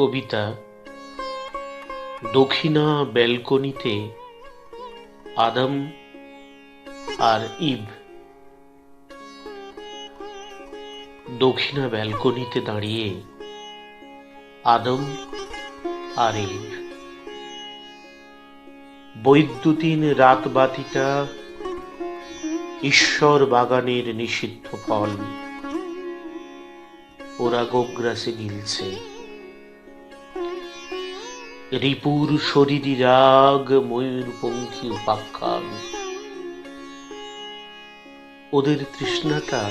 কবিতা দক্ষিণা ব্যালকনিতে আদম আর ইভ দক্ষিণা ব্যালকনিতে দাঁড়িয়ে আদম আর ইভ বৈদ্যুতিন রাতবাতিটা ঈশ্বর বাগানের নিষিদ্ধ ফল। ওরা গোগ্রাসে গিলছে রিপুর শরীরী রাগ, ময়ূরপঙ্খী উপাখ্যান। ওদের তৃষ্ণাটা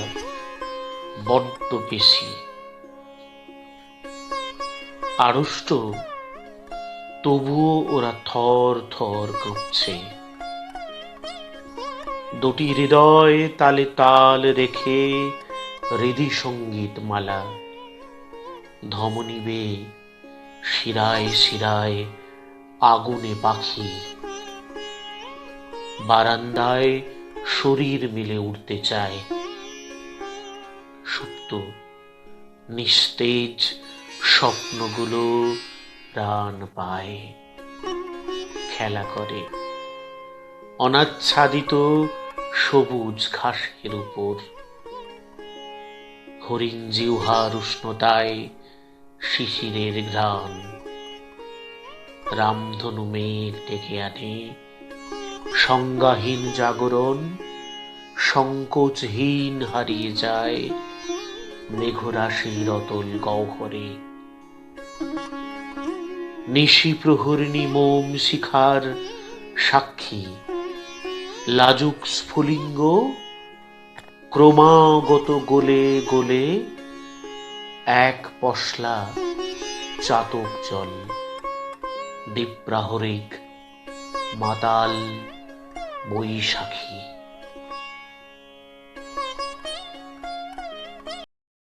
বড্ড বেশি। আড়ষ্ট, তবুও ওরা থর থর কাঁপছে। দুটি হৃদয় তালে তাল রেখে হৃদি সংগীত মালা ধমনিবে শিরায় শিরায় আগুনে পাখি। বারান্দায় শরীর মিলে উঠতে চায়। সুপ্ত, নিস্তেজ স্বপ্নগুলো প্রাণ পায়। খেলা করে। অনাচ্ছাদিত সবুজ ঘাসের উপর। হরিণ জিউহার উষ্ণতায় শিশিরের ঘ্রাণ। রামধনু মেঘ ডেকে আনে। সংজ্ঞাহীন জাগরণ, সংকোচহীন হারিয়ে যায় মেঘরাশির অতল গহ্বরে। নিশি প্রহরিণী মোম শিখার সাক্ষী, লাজুক স্ফুলিঙ্গ ক্রমাগত গোলে গোলে এক পশলা চাতক জল দীপ্রাহরিক মাতাল বৈশাখী।